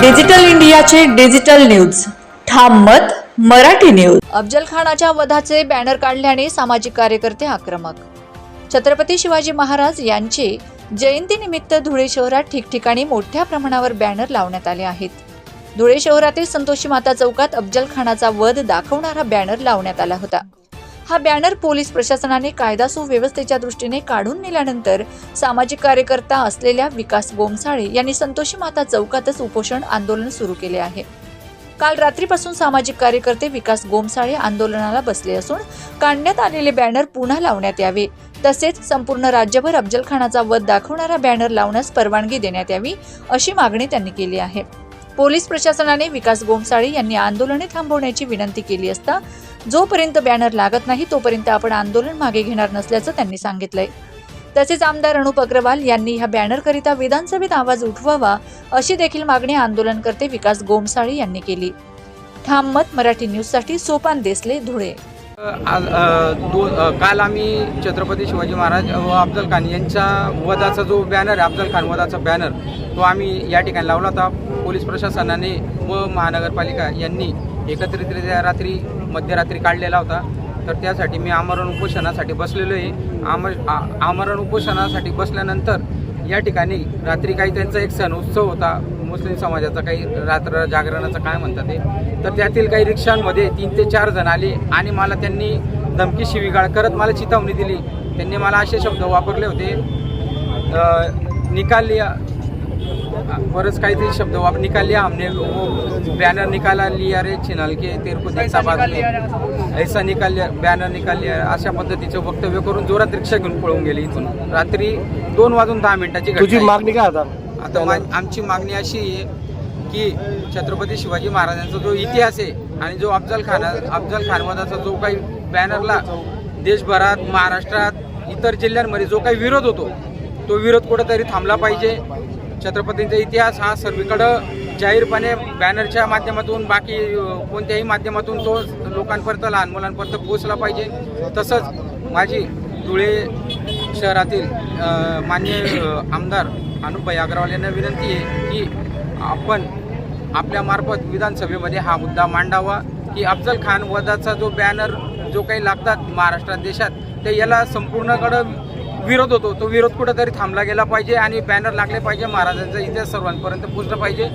Digital इंडियाचे digital news. ठाम मत मराठी न्यूज. अफजल खानाच्या वधाचे बॅनर काढल्याने सामाजिक कार्यकर्ते आक्रमक. छत्रपती शिवाजी महाराज यांचे जयंतीनिमित्त धुळे शहरात ठिकठिकाणी मोठ्या प्रमाणावर बॅनर लावण्यात आले आहेत. धुळे शहरातील संतोषी माता चौकात अफजल खानाचा वध दाखवणारा बॅनर लावण्यात आला होता. हा बॅनर पोलीस प्रशासनाने कायदा सुव्यवस्थेच्या दृष्टीने काढून नेल्यानंतर सामाजिक कार्यकर्ता असलेल्या विकास बोमसाळे यांनी संतोषी माता चौकातच उपोषण आंदोलन सुरू केले आहे. काल रात्रीपासून सामाजिक कार्यकर्ते विकास गोमसाळे आंदोलनाला बसले असून काढण्यात आलेले बॅनर पुन्हा लावण्यात यावे. तसेच संपूर्ण राज्यभर अफजल खानाचा वध दाखवणारा बॅनर लावण्यास परवानगी देण्यात यावी अशी मागणी त्यांनी केली आहे. पोलीस प्रशासनाने विकास गोमसाळे यांनी आंदोलने थांबवण्याची विनंती केली असता जोपर्यंत बॅनर लागत नाही तोपर्यंत आपण आंदोलन मागे घेणार नसल्याचं त्यांनी सांगितलंय. तसेच आमदार अनुप अग्रवाल यांनी ह्या बॅनरकरिता विधानसभेत आवाज उठवावा अशी देखील मागणी आंदोलनकर्ते विकास गोमसाळी यांनी केली. ठाम मत मराठी न्यूजसाठी सोपान देसले धुळे. आज काल आम्ही छत्रपती शिवाजी महाराज व अफजल खान यांच्या वधाचा जो बॅनर आहे अफजल खान वधाचा बॅनर तो आम्ही या ठिकाणी लावला होता. पोलीस प्रशासनाने व महानगरपालिका यांनी एकत्रितरित्या रात्री मध्यरात्री काढलेला होता. तर त्यासाठी मी आमरण उपोषणासाठी बसलेलो आहे. आम आ- आमरण उपोषणासाठी बसल्यानंतर या ठिकाणी रात्री काही त्यांचा एक सण उत्सव होता. मुस्लिम समाजाचा काही रात्र जागरणाचं काय म्हणतात ते. तर त्यातील काही रिक्षांमध्ये तीन ते चार जण आले आणि मला त्यांनी धमकी शिवीगाळ करत मला चितावणी दिली. त्यांनी मला असे शब्द वापरले होते निकाल लिया बरंच काहीतरी शब्द वाप निकाल लिया हमने वो बॅनर निकाला लिया रे छिनाल के तेरे को देखता बाद में ऐसा निकाल लिया बॅनर निकाल लिया अशा पद्धतीचं वक्तव्य करून जोरात रिक्षा घेऊन पळून गेले इथून. रात्री दोन वाजून दहा मिनिटाची तुझी. मागणी काय आता? आता मा- आमची मागणी अशी आहे की छत्रपती शिवाजी महाराजांचा जो इतिहास आहे आणि जो अफजल खान अफजल खानवादाचा जो काही बॅनरला देशभरात महाराष्ट्रात इतर जिल्ह्यांमध्ये जो काही विरोध होतो तो विरोध कुठेतरी थांबला पाहिजे. छत्रपतींचा इतिहास हा सर्वीकडं जाहीरपणे बॅनरच्या माध्यमातून बाकी कोणत्याही माध्यमातून तो लोकांपर्यंत लहान मुलांपर्यंत पोहोचला पाहिजे. तसंच माझी धुळे शहरातील मान्य आमदार अनुपभाई अग्रवाल यांना विनंती आहे की आपण आपल्यामार्फत विधानसभेमध्ये हा मुद्दा मांडावा की अफजल खान वधाचा जो बॅनर जो काही लागतात महाराष्ट्रात देशात ते याला संपूर्णकडं विरोध होतो. तो विरोध कुठंतरी थांबला गेला पाहिजे आणि बॅनर लागले पाहिजे. महाराजांचा इतिहास सर्वांपर्यंत पोचला पाहिजे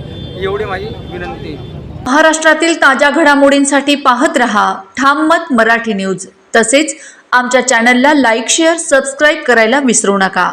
एवढी माझी विनंती. महाराष्ट्रातील ताज्या घडामोडींसाठी पाहत रहा ठाम मत मराठी न्यूज. तसेच आमच्या चॅनलला लाईक शेअर सबस्क्राईब करायला विसरू नका.